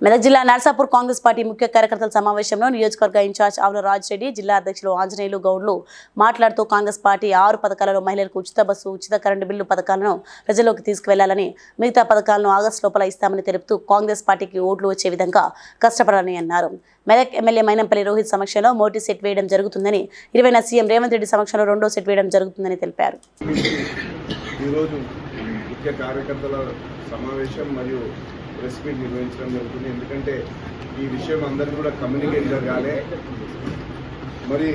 మెదక్ జిల్లా నర్సాపూర్ కాంగ్రెస్ పార్టీ ముఖ్య కార్యకర్తల సమావేశంలో నియోజకవర్గ ఇన్ఛార్జ్ ఆవుల రాజ్ రెడ్డి జిల్లా అధ్యక్షులు ఆంజనేయులు గౌడ్లు మాట్లాడుతూ కాంగ్రెస్ పార్టీ ఆరు పథకాలలో మహిళలకు ఉచిత బస్సు ఉచిత కరెంటు బిల్లు పథకాలను ప్రజల్లోకి తీసుకువెళ్ళాలని మిగతా పథకాలను ఆగస్టు లోపల ఇస్తామని తెలుపుతూ కాంగ్రెస్ పార్టీకి ఓట్లు వచ్చే విధంగా కష్టపడాలని అన్నారు. మెదక్ ఎమ్మెల్యే మైనంపల్లి రోహిత్ సమక్షంలో మోటీ సెట్ వేయడం జరుగుతుందని ఇరవైన సీఎం రేవంత్ రెడ్డి సమక్షంలో రెండో సెట్ వేయడం జరుగుతుందని తెలిపారు. ఈరోజు ముఖ్య కార్యకర్తల సమావేశం మరియు ప్రెస్ మీట్ నిర్వహించడం జరుగుతుంది. ఎందుకంటే ఈ విషయం అందరికీ కూడా కమ్యూనికేట్ జరగాలి. మరి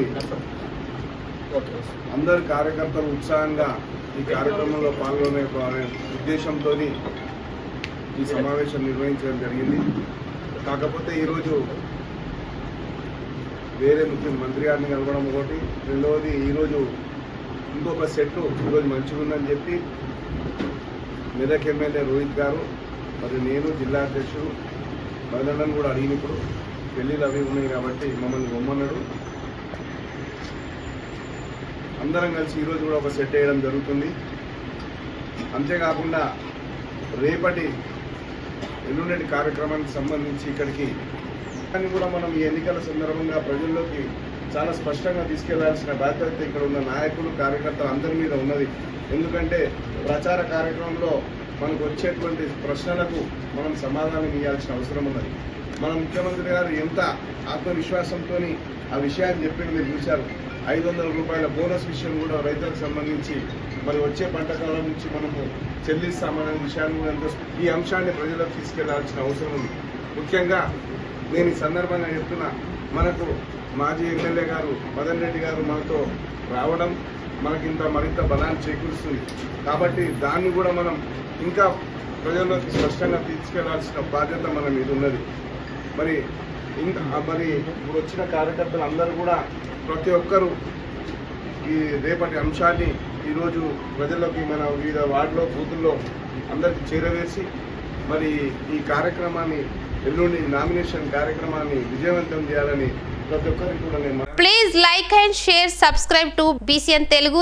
అందరు కార్యకర్తలు ఉత్సాహంగా ఈ కార్యక్రమంలో పాల్గొనే ఉద్దేశంతో ఈ సమావేశం నిర్వహించడం జరిగింది. కాకపోతే ఈరోజు వేరే ముఖ్యమంత్రి గారిని కలవడం ఒకటి. రెండవది ఈరోజు ఇంకొక సెట్ ఈరోజు మంచిగా ఉందని చెప్పి మెదక్ ఎమ్మెల్యే రోహిత్ గారు మరి నేను జిల్లా అధ్యక్షుడు మహిళలను కూడా అడిగినప్పుడు పెళ్ళిళ్ళు అవి ఉన్నాయి కాబట్టి మమ్మల్ని బొమ్మన్నాడు అందరం కలిసి ఈరోజు కూడా ఒక సెట్ వేయడం జరుగుతుంది. అంతేకాకుండా రేపటి ఎల్లుండి కార్యక్రమానికి సంబంధించి ఇక్కడికి కానీ కూడా మనం ఈ ఎన్నికల సందర్భంగా ప్రజల్లోకి చాలా స్పష్టంగా తీసుకెళ్ళాల్సిన బాధ్యత ఇక్కడ ఉన్న నాయకులు కార్యకర్తలు అందరి మీద ఉన్నది. ఎందుకంటే ప్రచార కార్యక్రమంలో మనకు వచ్చేటువంటి ప్రశ్నలకు మనం సమాధానం ఇవ్వాల్సిన అవసరం ఉన్నది. మన ముఖ్యమంత్రి గారు ఎంత ఆత్మవిశ్వాసంతో ఆ విషయాన్ని చెప్పి మీరు చూశారు. ఐదు వందల రూపాయల బోనస్ విషయం కూడా రైతులకు సంబంధించి మరి వచ్చే పంట కాలం నుంచి మనము చెల్లిస్తామనే విషయాన్ని ఈ అంశాన్ని ప్రజలకు తీసుకెళ్ళాల్సిన అవసరం ఉంది. ముఖ్యంగా నేను ఈ సందర్భంగా చెప్తున్నా మనకు మాజీ ఎమ్మెల్యే గారు మదన్ రెడ్డి గారు మనతో రావడం మనకింత మరింత బలాన్ని చేకూరుస్తుంది. కాబట్టి దాన్ని కూడా మనం ఇంకా ప్రజల్లోకి స్పష్టంగా తీసుకెళ్ళాల్సిన బాధ్యత మన మీద ఉన్నది. మరి ఇంకా మరి ఇప్పుడు వచ్చిన కార్యకర్తలు అందరూ కూడా ప్రతి ఒక్కరూ ఈ రేపటి అంశాన్ని ఈరోజు ప్రజల్లోకి మన వివిధ వార్డులో బూతుల్లో అందరికీ చేరవేసి మరి ఈ కార్యక్రమాన్ని ఎల్లుండి నామినేషన్ కార్యక్రమాన్ని విజయవంతం చేయాలని ప్రతి ఒక్కరికి కూడా నేను Please like and share, subscribe to BCN Telugu